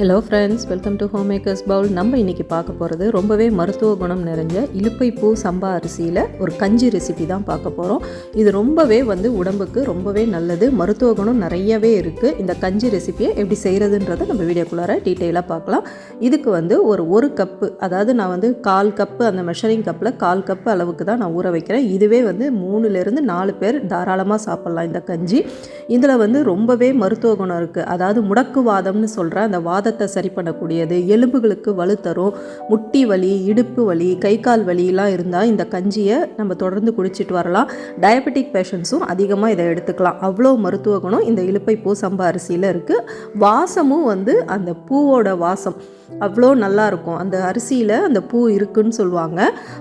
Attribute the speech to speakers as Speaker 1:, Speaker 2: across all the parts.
Speaker 1: Hello friends welcome to home makers Pavul நம்ம இன்றைக்கி பார்க்க போகிறது ரொம்பவே மருத்துவ குணம் நிறைஞ்ச இலுப்பை பூ சம்பா அரிசியில் ஒரு கஞ்சி ரெசிபி தான் பார்க்க போகிறோம் இது ரொம்பவே வந்து உடம்புக்கு ரொம்பவே நல்லது மருத்துவ குணம் நிறையவே இருக்குது இந்த கஞ்சி ரெசிபியை எப்படி செய்கிறதுன்றதை நம்ம வீடியோக்குள்ளார டீட்டெயிலாக பார்க்கலாம். இதுக்கு வந்து ஒரு ஒரு கப்பு அதாவது நான் வந்து கால் கப்பு அந்த மெஷரிங் கப்பில் கால் கப்பு அளவுக்கு தான் நான் ஊற வைக்கிறேன். இதுவே வந்து மூணுலேருந்து நாலு பேர் தாராளமாக சாப்பிட்லாம் இந்த கஞ்சி. இதில் வந்து ரொம்பவே மருத்துவ குணம் இருக்குது அதாவது முடக்குவாதம்னு சொல்கிற அந்த வாத வாதத்தை சரி பண்ணக்கூடியது எலும்புகளுக்கு வலு தரும் முட்டி வலி இடுப்பு வலி கை கால் வலியெலாம் இருந்தால் இந்த கஞ்சியை நம்ம தொடர்ந்து குடிச்சிட்டு வரலாம். டயபெட்டிக் பேஷண்ட்ஸும் அதிகமாக இதை எடுத்துக்கலாம். அவ்வளோ மருத்துவ குணம் இந்த இலுப்பை பூ சம்பா அரிசியில் இருக்குது வாசமும் வந்து அந்த பூவோட வாசம். அவ்வளோ நல்லாயிருக்கும். அந்த அரிசியில் அந்த பூ இருக்குன்னு சொல்லுவாங்க.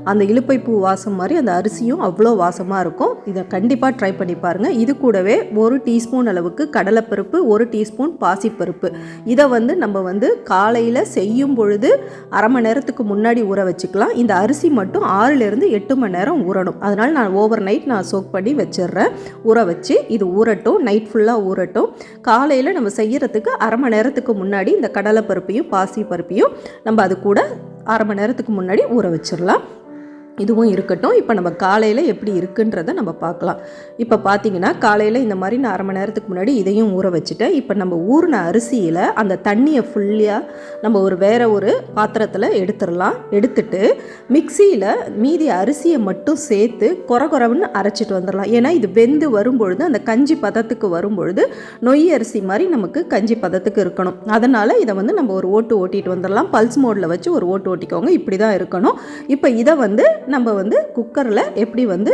Speaker 1: அந்த இலுப்பை பூ வாசம் மாதிரி அந்த அரிசியும் அவ்வளோ வாசமாக இருக்கும். இதை கண்டிப்பாக ட்ரை பண்ணி பாருங்கள் இது கூடவே ஒரு டீஸ்பூன் அளவுக்கு கடலைப்பருப்பு ஒரு டீஸ்பூன் பாசிப்பருப்பு. இதை வந்து நம்ம வந்து காலையில் செய்யும் பொழுது அரை மணி நேரத்துக்கு முன்னாடி ஊற வச்சுக்கலாம். இந்த அரிசி மட்டும் ஆறுலேருந்து எட்டு மணி நேரம் ஊறணும். அதனால் நான் ஓவர் நைட் நான் சோக் பண்ணி வச்சிடுறேன். ஊற வச்சு இது ஊறட்டும். நைட் ஃபுல்லாக ஊறட்டும். காலையில் நம்ம செய்கிறதுக்கு அரை மணி நேரத்துக்கு முன்னாடி இந்த கடலைப்பருப்பையும் பாசிப்பருப்பு பருப்பையும் நம்ம அது கூட அரை மணி நேரத்துக்கு முன்னாடி ஊற வச்சிடலாம் இதுவும் இருக்கட்டும். இப்போ நம்ம காலையில் எப்படி இருக்குன்றத நம்ம பார்க்கலாம். இப்போ பார்த்தீங்கன்னா காலையில் இந்த மாதிரி நான் அரை மணி நேரத்துக்கு முன்னாடி இதையும் ஊற வச்சுட்டேன். இப்போ நம்ம ஊறின அரிசியில் அந்த தண்ணியை ஃபுல்லியாக நம்ம ஒரு வேறு ஒரு பாத்திரத்தில் எடுத்துடலாம். எடுத்துட்டு மிக்சியில் மீதி அரிசியை மட்டும் சேர்த்து குறை குறவுன்னு அரைச்சிட்டு வந்துடலாம். ஏன்னா இது வெந்து வரும்பொழுது அந்த கஞ்சி பதத்துக்கு வரும்பொழுது நொய் அரிசி மாதிரி நமக்கு கஞ்சி பதத்துக்கு இருக்கணும். அதனால் இதை வந்து நம்ம ஒரு ஓட்டு ஓட்டிட்டு வந்துடலாம். பல்ஸ் மோடில் வச்சு ஒரு ஓட்டு ஓட்டிக்கோங்க. இப்படி தான் இருக்கணும். இப்போ இதை வந்து நம்ம வந்து குக்கரில் எப்படி வந்து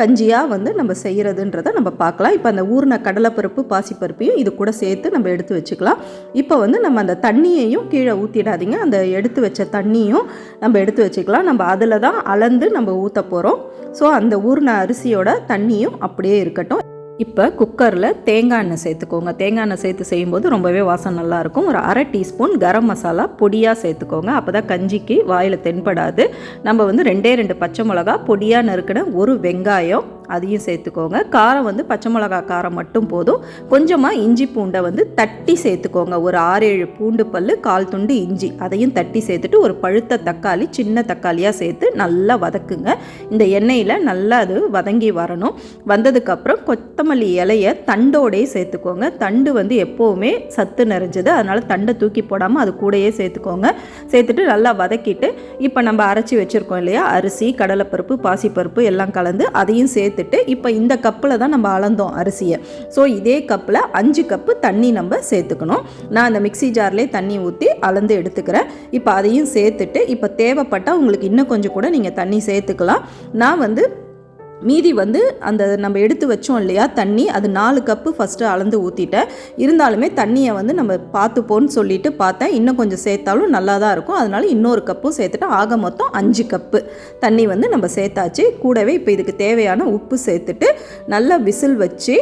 Speaker 1: கஞ்சியாக வந்து நம்ம செய்கிறதுன்றத நம்ம பார்க்கலாம். இப்போ அந்த ஊறின கடலைப்பருப்பு பாசிப்பருப்பையும் இது கூட சேர்த்து நம்ம எடுத்து வச்சுக்கலாம். இப்போ வந்து நம்ம அந்த தண்ணியையும் கீழே ஊற்றிடாதீங்க அந்த எடுத்து வச்ச தண்ணியும் நம்ம எடுத்து வச்சுக்கலாம். நம்ம அதில் தான் அளந்து நம்ம ஊற்ற போகிறோம் ஸோ அந்த ஊறின அரிசியோட தண்ணியும் அப்படியே இருக்கட்டும். இப்போ குக்கரில் தேங்காய் எண்ணெய் சேர்த்துக்கோங்க. தேங்காய் எண்ணெய் சேர்த்து செய்யும்போது ரொம்பவே வாசம் நல்லாயிருக்கும் ஒரு அரை டீஸ்பூன் கரம் மசாலா பொடியாக சேர்த்துக்கோங்க. அப்போ தான் கஞ்சிக்கு வாயில் தென்படாது. நம்ம வந்து ரெண்டே ரெண்டு பச்சை மிளகா பொடியாக நறுக்கின ஒரு வெங்காயம் அதையும் சேர்த்துக்கோங்க. காரம் வந்து பச்சை மிளகா காரம் மட்டும் போதும். கொஞ்சமாக இஞ்சி பூண்டை வந்து தட்டி சேர்த்துக்கோங்க. ஒரு ஆறு ஏழு பூண்டு பல் கால் துண்டு இஞ்சி. அதையும் தட்டி சேர்த்துட்டு ஒரு பழுத்த தக்காளி சின்ன தக்காளியாக சேர்த்து நல்லா வதக்குங்க. இந்த எண்ணெயில் நல்லா அது வதங்கி வரணும். வந்ததுக்கப்புறம் கொத்தமல்லி இலையை தண்டோடையே சேர்த்துக்கோங்க. தண்டு வந்து எப்போவுமே சத்து நிறைஞ்சது. அதனால் தண்டை தூக்கி போடாமல் அது கூடயே சேர்த்துக்கோங்க. சேர்த்துட்டு நல்லா வதக்கிட்டு இப்போ நம்ம அரைச்சி வச்சுருக்கோம் இல்லையா? அரிசி கடலைப்பருப்பு பாசிப்பருப்பு எல்லாம் கலந்து அதையும் சேர்த்து சேர்த்துட்டு இப்போ இந்த கப்பில் தான் நம்ம அளந்தோம் அரிசியை. ஸோ இதே கப்பில் அஞ்சு கப்பு தண்ணி நம்ம சேர்த்துக்கணும். நான் அந்த மிக்சி ஜார்லேயே தண்ணி ஊற்றி அளந்து எடுத்துக்கிறேன். இப்போ அதையும் சேர்த்துட்டு இப்போ தேவைப்பட்டால் உங்களுக்கு இன்னும் கொஞ்சம் கூட நீங்கள் தண்ணி சேர்த்துக்கலாம். நான் வந்து மீதி வந்து அந்த நம்ம எடுத்து வச்சோம் இல்லையா தண்ணி அது நாலு கப்பு ஃபஸ்ட்டு அளந்து ஊற்றிட்டேன் இருந்தாலுமே தண்ணியை வந்து நம்ம பார்த்துப்போன்னு சொல்லிட்டு பார்த்தேன். இன்னும் கொஞ்சம் சேர்த்தாலும் நல்லா தான் இருக்கும். அதனால் இன்னொரு கப்பும் சேர்த்துட்டு ஆக மொத்தம் அஞ்சு கப்பு தண்ணி வந்து நம்ம சேர்த்தாச்சு. கூடவே இப்போ இதுக்கு தேவையான உப்பு சேர்த்துட்டு நல்லா விசில் வச்சு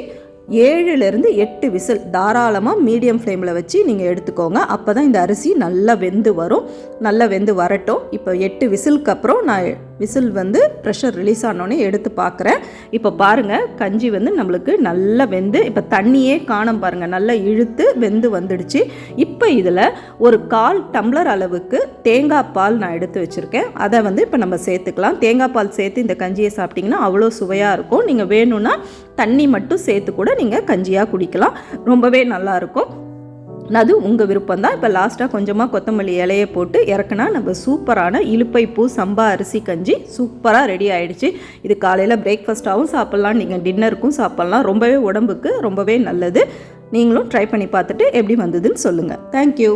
Speaker 1: ஏழுலேருந்து எட்டு விசில் தாராளமாக மீடியம் ஃப்ளேமில் வச்சு நீங்கள் எடுத்துக்கோங்க. அப்போ தான் இந்த அரிசி நல்லா வெந்து வரும். நல்லா வெந்து வரட்டும். இப்போ எட்டு விசிலுக்கு அப்புறம் நான் விசில் வந்து ப்ரெஷர் ரிலீஸ் ஆனோடனே எடுத்து பார்க்குறேன். இப்போ பாருங்கள் கஞ்சி வந்து நம்மளுக்கு நல்லா வெந்து இப்போ தண்ணியே காணும் பாருங்கள் நல்லா இழுத்து வெந்து வந்துடுச்சு. இப்போ இதில் ஒரு கால் டம்ளர் அளவுக்கு தேங்காய் பால் நான் எடுத்து வச்சுருக்கேன். அதை வந்து இப்போ நம்ம சேர்த்துக்கலாம். தேங்காய் பால் சேர்த்து இந்த கஞ்சியை சாப்பிட்டிங்கன்னா அவ்வளோ சுவையாக இருக்கும். நீங்கள் வேணும்னா தண்ணி மட்டும் சேர்த்து கூட நீங்கள் கஞ்சியாக குடிக்கலாம். ரொம்பவே நல்லாயிருக்கும் அது உங்கள் விருப்பம் தான் இப்போ லாஸ்ட்டாக கொஞ்சமாக கொத்தமல்லி இலையை போட்டு இறக்குனா நம்ம சூப்பரான இலுப்பை பூ சம்பா அரிசி கஞ்சி சூப்பராக ரெடி ஆகிடுச்சு இது காலையில் பிரேக்ஃபாஸ்ட்டாகவும் சாப்பிட்லாம். நீங்கள் டின்னருக்கும் சாப்பிட்லாம். ரொம்பவே உடம்புக்கு ரொம்பவே நல்லது. நீங்களும் ட்ரை பண்ணி பார்த்துட்டு எப்படி வந்ததுன்னு சொல்லுங்கள் தேங்க்யூ